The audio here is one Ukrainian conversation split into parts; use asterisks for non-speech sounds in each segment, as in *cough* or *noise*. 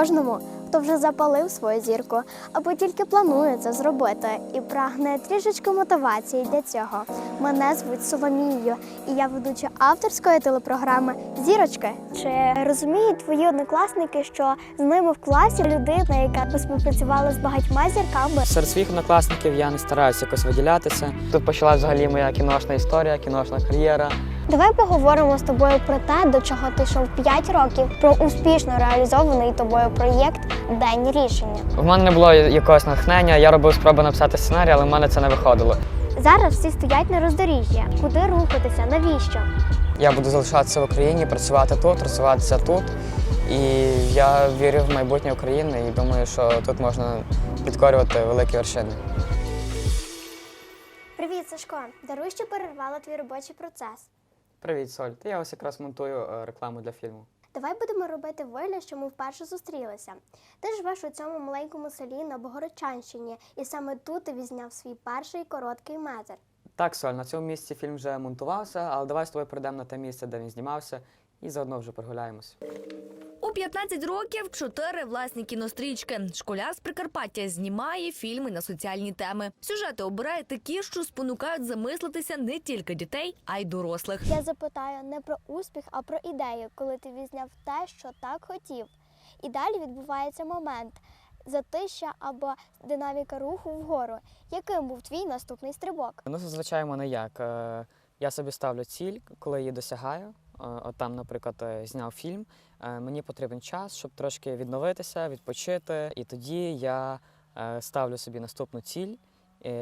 Кожному, хто вже запалив свою зірку або тільки планує це зробити і прагне трішечки мотивації для цього. Мене звуть Соломією, і я ведуча авторської телепрограми Зірочки. Чи розуміють твої однокласники, що з ними в класі людина, яка співпрацювала з багатьма зірками? Серед своїх однокласників я не стараюся якось виділятися. Тут почалась взагалі моя кіношна історія, кіношна кар'єра. Давай поговоримо з тобою про те, до чого ти йшов 5 років, про успішно реалізований тобою проєкт День рішення. В мене не було якогось натхнення, я робив спроби написати сценарій, але в мене це не виходило. Зараз всі стоять на роздоріжжі. Куди рухатися? Навіщо? Я буду залишатися в Україні, працювати тут, розвиватися тут. І я вірю в майбутнє України і думаю, що тут можна підкорювати великі вершини. Привіт, Сашко. Даруй, що перервала твій робочий процес. Привіт, Соль. Я ось якраз монтую е, рекламу для фільму. Давай будемо робити вигляд, що ми вперше зустрілися. Ти живеш у цьому маленькому селі на Богородчанщині, і саме тут ти візняв свій перший короткий метр. Так, Соль, на цьому місці фільм вже монтувався, але давай з тобою прийдемо на те місце, де він знімався, і заодно вже прогуляємось. У 15 років чотири власні кінострічки. Школяр з Прикарпаття знімає фільми на соціальні теми. Сюжети обирає такі, що спонукають замислитися не тільки дітей, а й дорослих. Я запитаю не про успіх, а про ідею, коли ти відзняв те, що так хотів. І далі відбувається момент затища або динаміка руху вгору. Яким був твій наступний стрибок? Ну, зазвичай мене як. е, Я собі ставлю ціль, коли її досягаю. Е, там, наприклад, е, зняв фільм. е, Мені потрібен час, щоб трошки відновитися, відпочити. І тоді я ставлю собі наступну ціль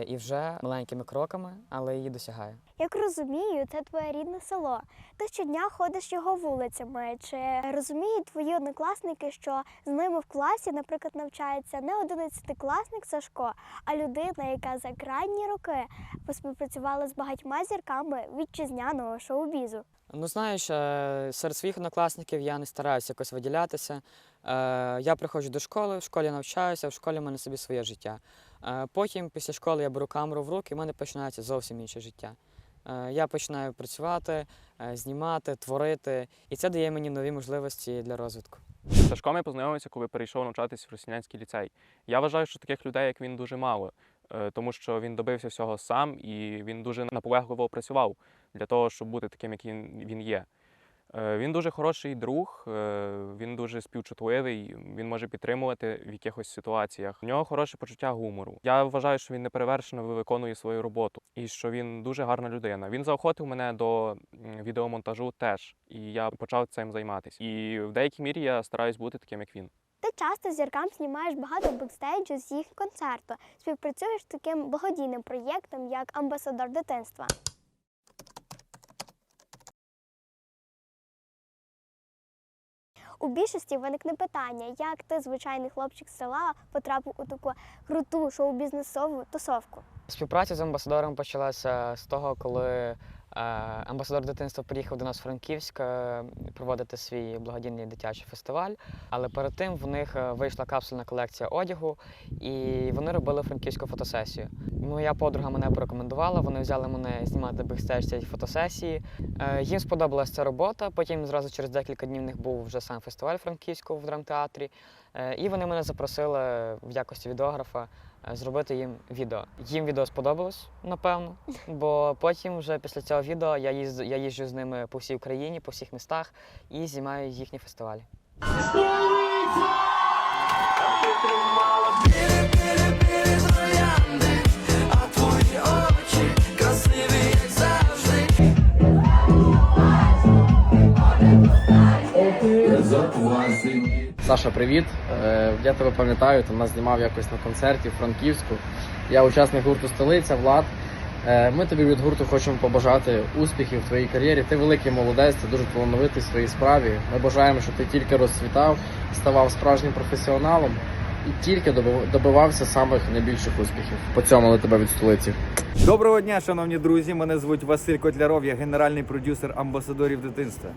і вже маленькими кроками, але її досягаю. Як розумію, це твоє рідне село. Ти щодня ходиш його вулицями. Чи розуміють твої однокласники, що з ними в класі, наприклад, навчається не одинадцятикласник Сашко, а людина, яка за крайні роки поспівпрацювала з багатьма зірками вітчизняного шоу-бізу? Ну, знаєш, е, серед своїх однокласників я не стараюся якось виділятися. Е, Я приходжу до школи, в школі навчаюся, в школі в мене собі своє життя. Е, Потім, після школи, я беру камеру в руки, і в мене починається зовсім інше життя. Я починаю працювати, знімати, творити, і це дає мені нові можливості для розвитку. З Сашком я познайомився, коли перейшов навчатися в Росіянський ліцей. Я вважаю, що таких людей, як він, дуже мало, тому що він добився всього сам і він дуже наполегливо працював для того, щоб бути таким, яким він є. Е, Він дуже хороший друг, е, він дуже співчутливий, він може підтримувати в якихось ситуаціях. У нього хороше почуття гумору. Я вважаю, що він неперевершено виконує свою роботу і що він дуже гарна людина. Він заохотив мене до відеомонтажу теж, і я почав цим займатися. І в деякій мірі я стараюсь бути таким, як він. Ти часто зіркам знімаєш багато бекстейджу з їх концерту. Співпрацюєш з таким благодійним проєктом, як амбасадор дитинства. У більшості виникне питання, як ти, звичайний хлопчик з села, потрапив у таку круту шоу-бізнесову тусовку. Співпраця з амбасадором почалася з того, коли амбасадор дитинства приїхав до нас в Франківськ проводити свій благодійний дитячий фестиваль. Але перед тим в них е, вийшла капсульна колекція одягу, і вони робили франківську фотосесію. Моя подруга мене порекомендувала, вони взяли мене знімати бекстейдж цієї фотосесії. Е, Їм сподобалася ця робота. Потім зразу через декілька днів в них був вже сам фестиваль франківського в драмтеатрі. Е, І вони мене запросили в якості відеографа зробити їм відео. Їм відео сподобалось, напевно, *laughs* бо потім, вже після цього відео, я їзд, я їжджу з ними по всій Україні, по всіх містах і знімаю їхні фестивалі. Саша, привіт. Е, Я тебе пам'ятаю, ти нас знімав якось на концерті в Франківську. Я учасник гурту Столиця, Влад. Е, Ми тобі від гурту хочемо побажати успіхів в твоїй кар'єрі. Ти великий молодець, ти дуже талановитий в своїй справі. Ми бажаємо, щоб ти тільки розцвітав, ставав справжнім професіоналом і тільки добивався самих найбільших успіхів. Поцьомили тебе від столиці. Доброго дня, шановні друзі. Мене звуть Василь Котляров, я генеральний продюсер амбасадорів дитинства.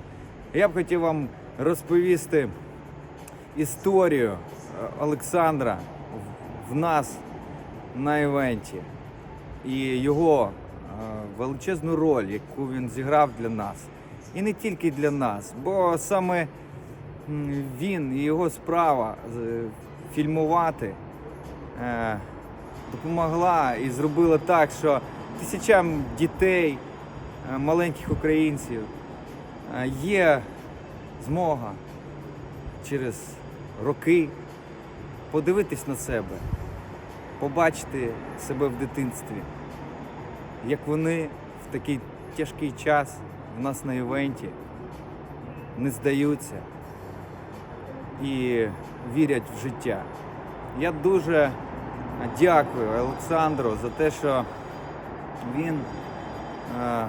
Я б хотів вам розповісти історію е, Олександра в- нас на івенті і його е, величезну роль, яку він зіграв для нас. І не тільки для нас, бо саме він і його справа фільмувати е, допомогла і зробила так, що тисячам дітей, маленьких українців є змога через роки подивитись на себе, побачити себе в дитинстві, як вони в такий тяжкий час в нас на івенті не здаються і вірять в життя. Я дуже дякую Олександру за те, що він е,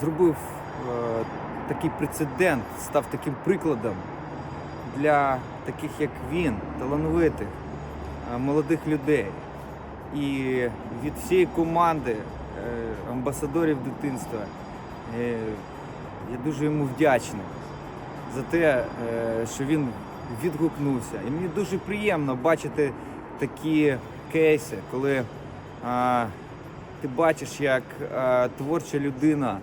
зробив е, такий прецедент, став таким прикладом для таких, як він, талановитих, е, молодих людей. І від всієї команди е, амбасадорів дитинства е, я дуже йому вдячний за те, що він відгукнувся. І мені дуже приємно бачити такі кейси, коли ти бачиш, як творча людина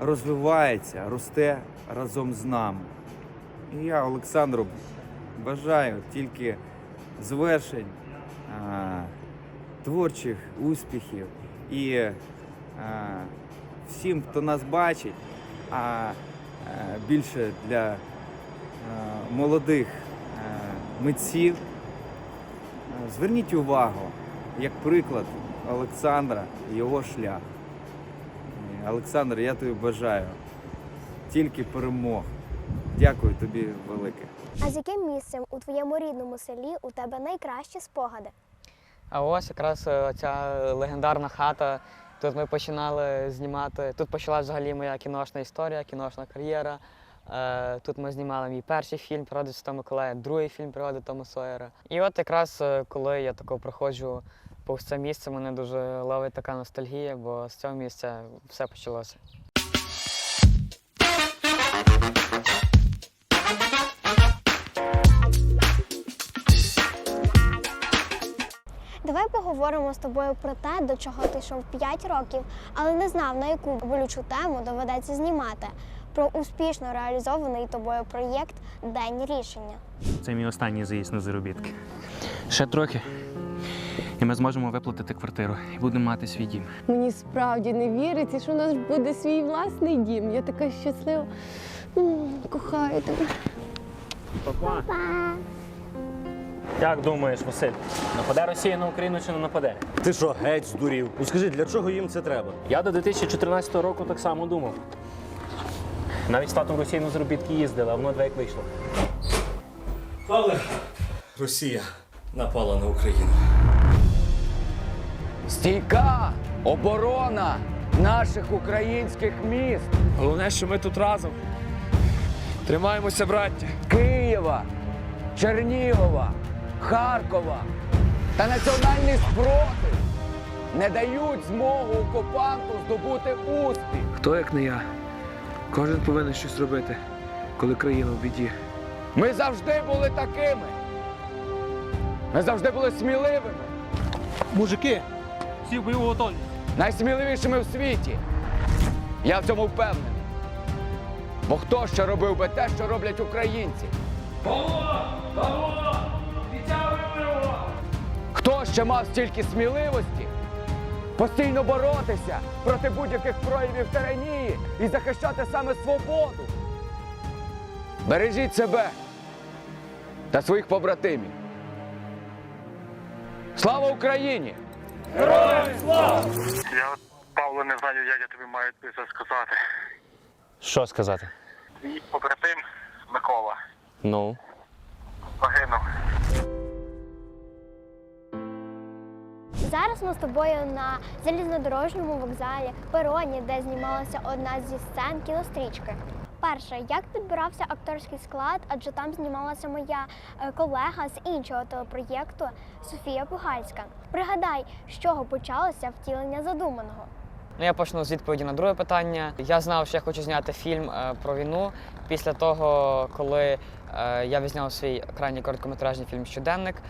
розвивається, росте разом з нами. І я Олександру бажаю тільки звершень, а, творчих успіхів і а, всім, хто нас бачить, а е, більше для е, молодих е, митців. Зверніть увагу, як приклад Олександра і його шлях. Олександр, я тобі бажаю тільки перемог. Дякую тобі велике. А з яким місцем у твоєму рідному селі у тебе найкращі спогади? А ось якраз е, ця легендарна хата. Тут ми починали знімати. Тут почалася взагалі моя кіношна історія, кіношна кар'єра. Е, Тут ми знімали мій перший фільм «Природи Святого Миколая, другий фільм «Природи Тома Сойера. І от якраз е, коли я тако проходжу повз це місце, мене дуже ловить така ностальгія, бо з цього місця все почалося. Давай поговоримо з тобою про те, до чого ти йшов 5 років, але не знав, на яку болючу тему доведеться знімати. Про успішно реалізований тобою проєкт День рішення. Це мій останній заїзд на заробітки. Ще трохи. І ми зможемо виплатити квартиру і будемо мати свій дім. Мені справді не віриться, що у нас буде свій власний дім. Я така щаслива. М, Кохаю тебе. Папа. Як думаєш, Василь, нападе Росія на Україну чи не нападе? Ти що, геть здурів? Ну скажи, для чого їм це треба? Я до 2014 року так само думав. Навіть з татом Росії на заробітки їздили, а воно дві як вийшло. Але Росія напала на Україну. Стійка оборона наших українських міст Головне, що ми тут разом. Тримаємося, браття. Києва, Чернігова, Харкова та національний спротив не дають змогу окупанту здобути успіх. Хто як не я? Кожен повинен щось робити, коли країна в біді. Ми завжди були такими. Ми завжди були сміливими, Мужики, Всі в бойову готовність. найсміливішими в світі. Я в цьому впевнений. Бо хто ще робив би те, що роблять українці? Хто ще мав стільки сміливості постійно боротися проти будь-яких проявів тиранії і захищати саме свободу? Бережіть себе та своїх побратимів. Слава Україні! Героям! Я, Павло, не знаю, як я тобі маю це сказати. Що сказати? Мій побратим Микола Ну. загинув. Зараз ми з тобою на залізнодорожньому вокзалі, пероні, де знімалася одна зі сцен кінострічки. Перше, як підбирався акторський склад, адже там знімалася моя е, колега з іншого телепроєкту Софія Пугальська. Пригадай, з чого почалося втілення задуманого. Ну, я почну з відповіді на друге питання. Я знав, що я хочу зняти фільм е, про війну після того, коли е, я відзняв свій крайній короткометражний фільм Щоденник. Е,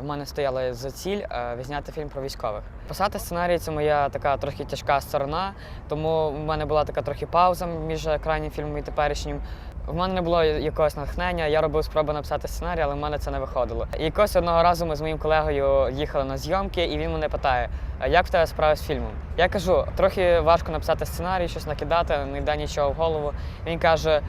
в мене стояла за ціль візняти фільм про військових. Писати сценарій це моя така трохи тяжка сторона, тому в мене була така трохи пауза між крайнім фільмом і теперішнім. В мене не було якогось натхнення, я робив спроби написати сценарій, але в мене це не виходило. І якось одного разу ми з моїм колегою їхали на зйомки, і він мене питає: як в тебе справи з фільмом? Я кажу, трохи важко написати сценарій, щось накидати, не йде нічого в голову. Він каже: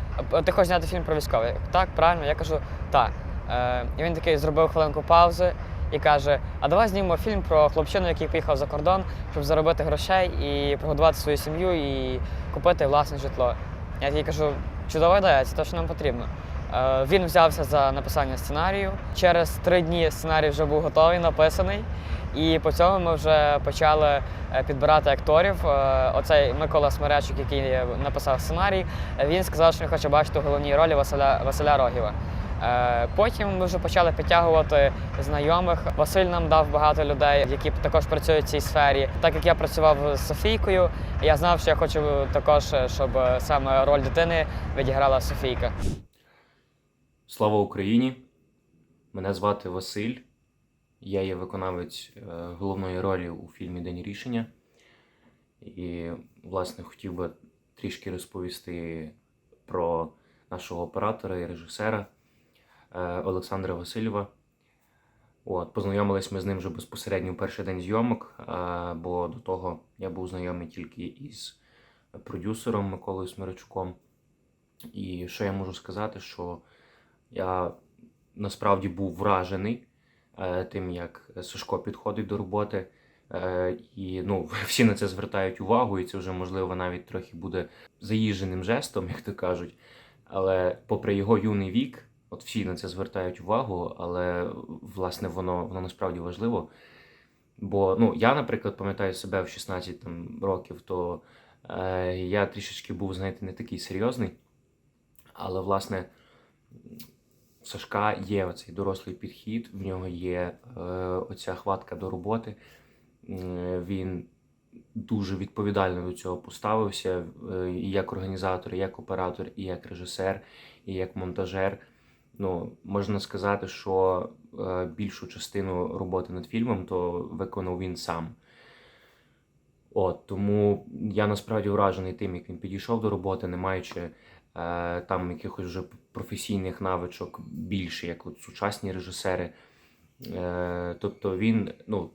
ти хочеш зняти фільм про військових? Так, правильно? Я кажу, так. Е, і він такий зробив хвилинку паузи і каже: А давай знімемо фільм про хлопчину, який поїхав за кордон, щоб заробити грошей і прогодувати свою сім'ю і купити власне житло. Я такий кажу, чудова ідея, це те, що нам потрібно. Е, Він взявся за написання сценарію. Через три дні сценарій вже був готовий, написаний. І по цьому ми вже почали е, підбирати акторів. Е, Оцей Микола Смирячук, який написав сценарій, він сказав, що він хоче бачити у головній ролі Василя, Василя Рогіва. Е, Потім ми вже почали підтягувати знайомих. Василь нам дав багато людей, які також працюють в цій сфері. Так як я працював з Софійкою, я знав, що я хочу також, щоб саме роль дитини відіграла Софійка. Слава Україні! Мене звати Василь. Я є виконавець е, головної ролі у фільмі День рішення. І, власне, хотів би трішки розповісти про нашого оператора і режисера Олександра Васильєва. От, познайомились ми з ним вже безпосередньо в перший день зйомок, е, бо до того я був знайомий тільки із продюсером Миколою Смиричуком. І що я можу сказати, що я насправді був вражений е, тим, як Сашко підходить до роботи. Е, і ну, *laughs* всі на це звертають увагу, і це вже, можливо, навіть трохи буде заїждженим жестом, як то кажуть. Але попри його юний вік, от всі на це звертають увагу, але власне воно, воно насправді важливо. Бо ну, я, наприклад, пам'ятаю себе в 16 там, років, то е, я трішечки був, знаєте, не такий серйозний. Але, власне, в Сашка є оцей дорослий підхід, в нього є е, оця хватка до роботи. М, Він дуже відповідально до цього поставився е, і як організатор, і як оператор, і як режисер, і як монтажер. Ну, можна сказати, що е, більшу частину роботи над фільмом то виконав він сам. От, тому я насправді вражений тим, як він підійшов до роботи, не маючи е, там якихось вже професійних навичок більше, як от сучасні режисери. Е, тобто він, ну,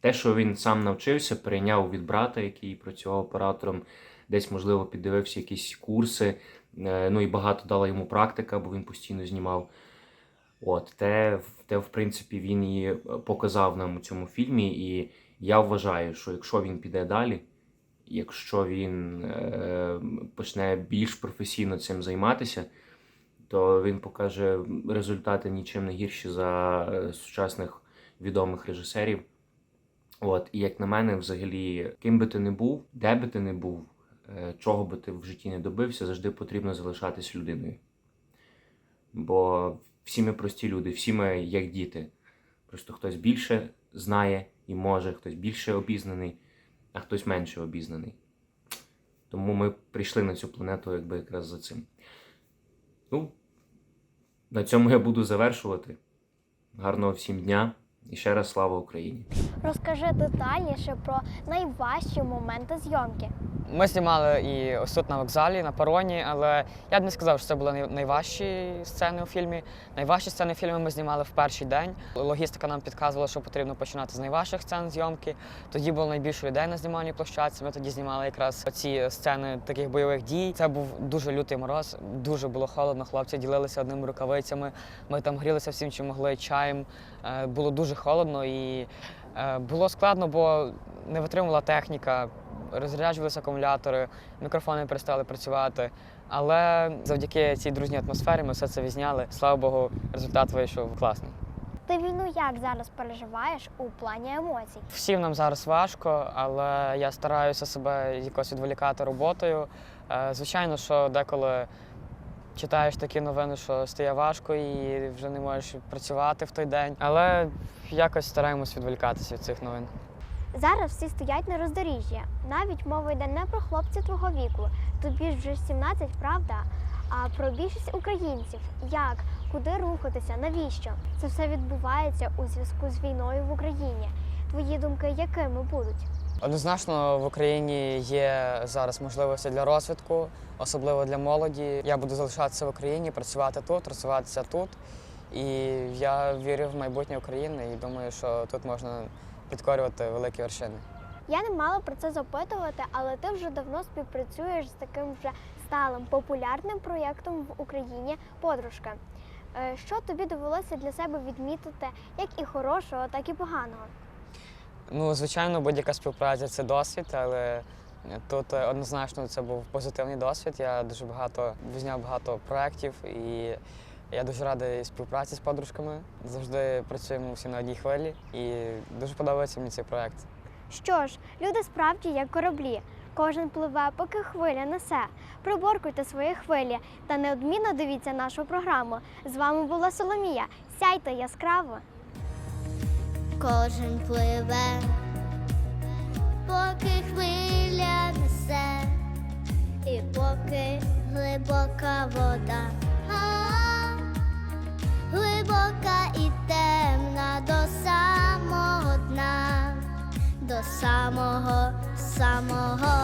те, що він сам навчився, перейняв від брата, який працював оператором, десь, можливо, піддивився якісь курси. Е, ну і багато дала йому практика, бо він постійно знімав. От, те, те, в принципі, він і показав нам у цьому фільмі. І я вважаю, що якщо він піде далі, якщо він е, почне більш професійно цим займатися, то він покаже результати нічим не гірші за е, сучасних відомих режисерів. От, і як на мене, взагалі, ким би ти не був, де би ти не був, е, чого би ти в житті не добився, завжди потрібно залишатись людиною. Бо всі ми прості люди, всі ми як діти. Просто хтось більше знає і може, хтось більше обізнаний, а хтось менше обізнаний. Тому ми прийшли на цю планету якби якраз за цим. Ну, на цьому я буду завершувати. Гарного всім дня і ще раз слава Україні! Розкажи детальніше про найважчі моменти зйомки. Ми знімали і ось тут на вокзалі, на пароні, але я б не сказав, що це були найважчі сцени у фільмі. Найважчі сцени фільму ми знімали в перший день. Логістика нам підказувала, що потрібно починати з найважчих сцен зйомки. Тоді було найбільше людей на знімальній площадці. Ми тоді знімали якраз ці сцени таких бойових дій. Це був дуже лютий мороз, дуже було холодно. Хлопці ділилися одними рукавицями. Ми там грілися всім, чим могли чаєм. Е, Було дуже холодно і було складно, бо не витримувала техніка розряджувалися акумулятори, мікрофони перестали працювати. Але завдяки цій дружній атмосфері ми все це відзняли. Слава Богу, результат вийшов класний. Ти війну як зараз переживаєш у плані емоцій? Всім нам зараз важко, але я стараюся себе якось відволікати роботою. Е, Звичайно, що деколи читаєш такі новини, що стає важко і вже не можеш працювати в той день. Але якось стараємось відволікатися від цих новин. Зараз всі стоять на роздоріжжі. Навіть мова йде не про хлопців твого віку. Тобі ж вже 17, правда? А про більшість українців. Як? Куди рухатися? Навіщо? Це все відбувається у зв'язку з війною в Україні. Твої думки якими будуть? Однозначно в Україні є зараз можливості для розвитку, особливо для молоді. Я буду залишатися в Україні, працювати тут, розвиватися тут. І я вірю в майбутнє України і думаю, що тут можна підкорювати великі вершини. Я не мала про це запитувати, але ти вже давно співпрацюєш з таким вже сталим популярним проєктом в Україні Подружка. Е, Що тобі довелося для себе відмітити, як і хорошого, так і поганого? Ну, звичайно, будь-яка співпраця це досвід, але тут е, однозначно це був позитивний досвід. Я дуже багато відзняв багато проєктів і я дуже радий співпраці з подружками. Завжди працюємо всі на одній хвилі і дуже подобається мені цей проєкт. Що ж, люди справді як кораблі. Кожен пливе, поки хвиля несе. Приборкуйте свої хвилі та неодмінно дивіться нашу програму. З вами була Соломія. Сяйте яскраво. Кожен пливе, поки хвиля несе, і поки глибока вода, а, глибока і темна до самого дна, до самого самого.